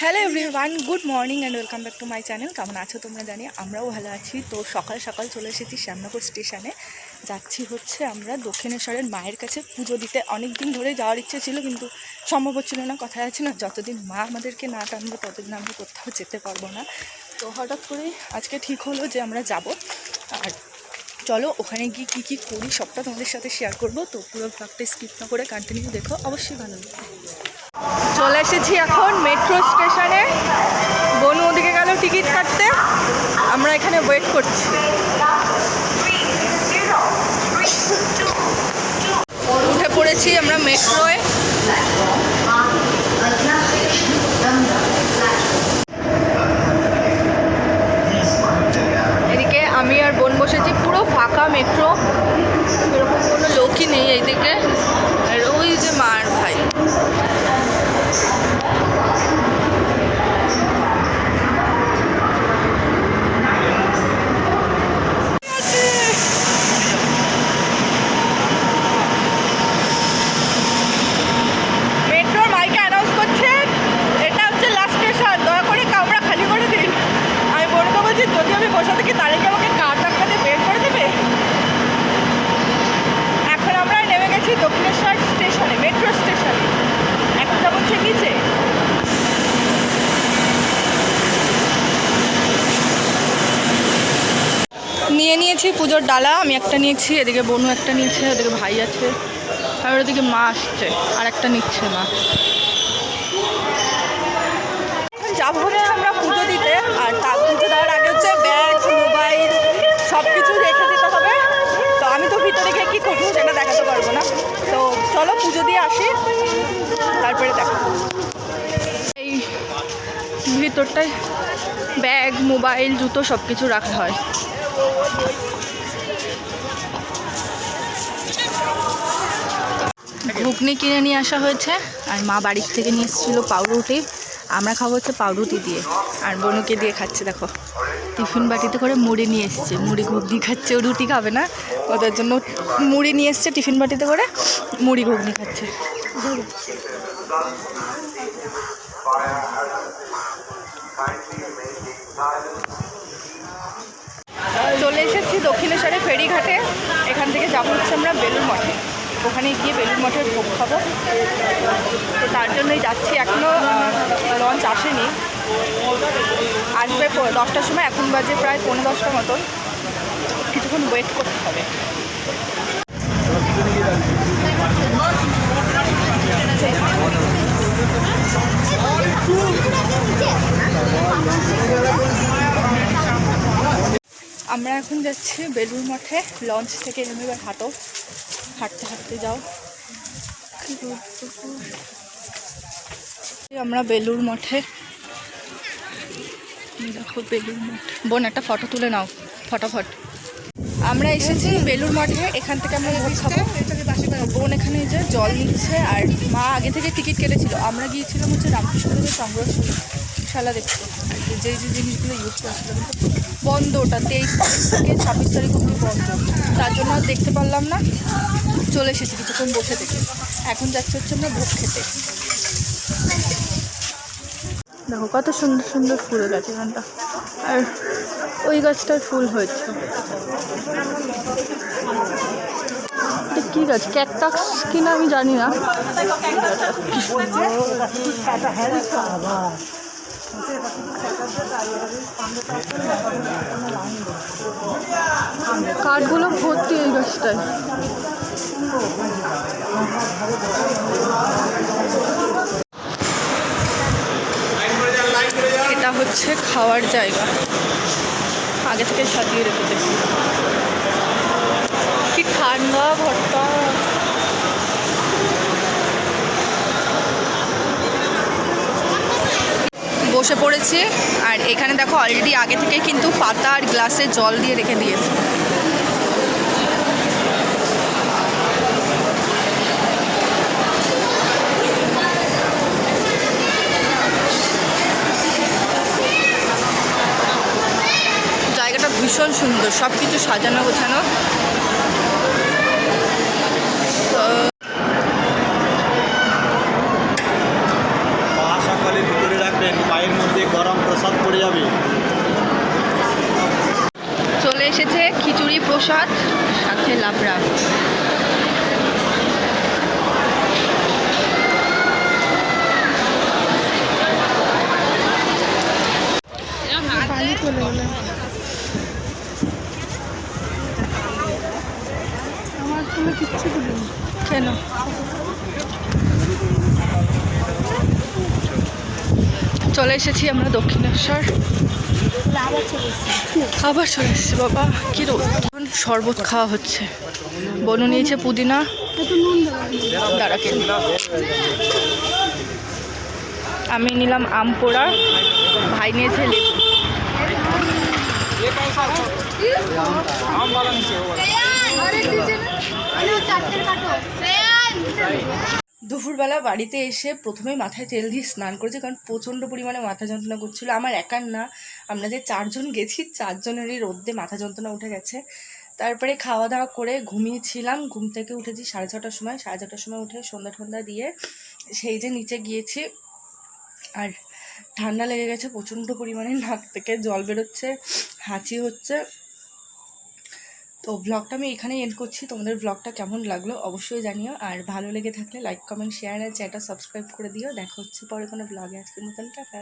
Hello everyone good morning and welcome back to my channel কেমন আছো তোমরা জানি? আমরাও ভালো আছি। তো সকাল সকাল চলে এসেছি শ্যামনগর স্টেশনে। যাচ্ছি হচ্ছে আমরা দক্ষিণেশ্বরের মায়ের কাছে পুজো দিতে। অনেক দিন ধরে যাওয়ার ইচ্ছে ছিল, কিন্তু সম্ভব হচ্ছিল না। কথা আছে না, যতদিন মা আমাদেরকে না টানবো, ততদিন আমরা কোথাও যেতে পারব না। তো হঠাৎ করেই আজকে ঠিক হলো যে আমরা যাব। আর চলো, ওখানে গিয়ে কী কী করি, সবটা তোমাদের সাথে শেয়ার করব। তো পুরো ব্লগটা স্কিপ না করে কন্টিনিউ দেখো। অবশ্যই ভালো লাগবে। চলে এসেছি এখন মেট্রো স্টেশনে বনু ওদিকে গেল টিকিট কাটতে। আমরা এখানে ওয়েট করছি। উঠে পড়েছি আমরা মেট্রোয় এদিকে আমি আর বোন বসেছি, পুরো ফাঁকা মেট্রো এরকম কোনো লোকই নেই এইদিকে। আর ওই যে মার ভাই মেট্রোর মাইকে অ্যানাউন্স করছে এটা হচ্ছে লাস্ট স্টেশন দয়া করে কামরা খালি করে দিন আমি বলতে বলছি যদি আমি বসে থাকি তাহলে কি আমাকে কার টাকা দিয়ে বের করে দেবে এখন আমরা নেমে গেছি দক্ষিণেশ্বর স্টেশনে মেট্রো স্টেশনে এখন যাব হচ্ছে নিচে নিয়ে নিয়েছি পুজোর ডালা, আমি একটা নিয়েছি, এদিকে বনু একটা নিয়েছে, ওদিকে ভাই আছে। আর ওদিকে মা আসছে, আর একটা নিচ্ছে মা। যাব আমরা পুজো দিতে, আর ব্যাগ, মোবাইল সব কিছু দিতে হবে। তো আমি তো করব সেটা দেখাতে পারব না। তো চলো পুজো দিয়ে আসি, তারপরে এই ভিতরটায় ব্যাগ, মোবাইল, জুতো সব কিছু রাখা হয়। ঘুগনি কিনে নিয়ে আসা হয়েছে আর মা বাড়ির থেকে নিয়ে এসেছিল পাউরুটি। আমরা খাব হচ্ছে পাউরুটি দিয়ে। আর বনুকে দিয়ে খাচ্ছে, দেখো। টিফিন বাটিতে করে মুড়ি নিয়ে এসছে। মুড়ি ঘুগনি খাচ্ছে, ও রুটি খাবে না। ওদের জন্য মুড়ি নিয়ে এসছে টিফিন বাটিতে করে, মুড়ি ঘুগনি খাচ্ছে। চলে এসেছি দক্ষিণেশ্বরে ফেরিঘাটে। এখান থেকে যাব হচ্ছে আমরা বেলুর মঠে। ওখানে গিয়ে বেলুর মঠের ভোগ খাব। তো তার জন্যই যাচ্ছি। এখনও লঞ্চ আসেনি। আসবে দশটার সময়। এখন বাজে প্রায় পৌনে দশটার মতন। কিছুক্ষণ ওয়েট করতে হবে। আমরা এখন যাচ্ছি বেলুর মঠে। লঞ্চ থেকে নেমে এবার হাঁটো। হাঁটতে হাঁটতে যাও। আমরা বেলুর মঠে। দেখো বেলুর মঠ। বোন, একটা ফটো তুলে নাও, ফটাফট। আমরা এসেছি বেলুর মঠে, এখান থেকে আমরা ভোগ খাব। বোন এখানে যে জল নিচ্ছে, আর মা আগে থেকে টিকিট কেটেছিল। আমরা গিয়েছিলাম হচ্ছে রামকৃষ্ণদেবের সংগ্রহশালা দেখতে আর কি যেই যে জিনিসগুলো ইউজ করেছিলাম বন্ধ, ওটা তেইশ থেকে ছাব্বিশ তারিখ অব্দি বন্ধ। তার জন্য আর দেখতে পারলাম না। চলে এসেছি কিছুক্ষণ বসে থেকে। এখন যাচ্ছে হচ্ছে আমরা ভোগ খেতে। দেখো কত সুন্দর সুন্দর ফুল গাছ এখানটা আর ওই গাছটার ফুল হয়েছে। কি গাছ? ক্যাকটাক্স কিনা আমি জানি না। কাঠগুলো ভর্তি এই গাছটায়। এটা হচ্ছে খাওয়ার জায়গা। আগে থেকে সাজিয়ে রেখেছে। কি ঠান্ডা ঘরটা বসে পড়েছি। আর এখানে দেখো অলরেডি আগে থেকে কিন্তু পাতা আর গ্লাসে জল দিয়ে রেখে দিয়েছে। ভীষণ সুন্দর সব কিছু সাজানো গোছানো তো পা সকালে ভিতরে রাখবেন পায়ের মধ্যে গরম প্রসাদ পড়ে যাবে চলে এসেছে খিচুড়ি প্রসাদ সাথে লাবড়া। কেন? চলে এসেছি আমরা দক্ষিণেশ্বর। আবার চলে এসেছি বাবা। কি শরবত খাওয়া হচ্ছে। বনু নিয়েছে পুদিনা। দাঁড়া। আমি নিলাম আম পোড়া। ভাই নিয়েছে লেবু। দুপুরবেলা বাড়িতে এসে প্রথমে মাথায় তেল দিয়ে স্নান করেছি, কারণ প্রচণ্ড পরিমাণে মাথা যন্ত্রণা করছিল। আমার একার না, আমরা যে চারজন গেছি, চারজনেরই রোদ্দে মাথা যন্ত্রণা উঠে গেছে। তারপরে খাওয়া দাওয়া করে ঘুমিয়েছিলাম, ঘুম থেকে উঠেছি সাড়ে ছটার সময়। সাড়ে ছটার সময় উঠে সন্ধ্যা ঠন্ধ্যা দিয়ে সেই যে নিচে গিয়েছি, আর ঠান্ডা লেগে গেছে, প্রচণ্ড পরিমাণে নাক থেকে জল বেরোচ্ছে, হাঁচি হচ্ছে। তো ব্লগটা আমি এখানেই এন্ড করছি। তোমাদের ব্লগটা কেমন লাগল অবশ্যই জানিও। আর ভালো লেগে থাকলে লাইক কমেন্ট শেয়ার আর চ্যাটা সাবস্ক্রাইব করে দিও। দেখা হচ্ছে পরে কোনো ব্লগে আজকের মতন, টাটা।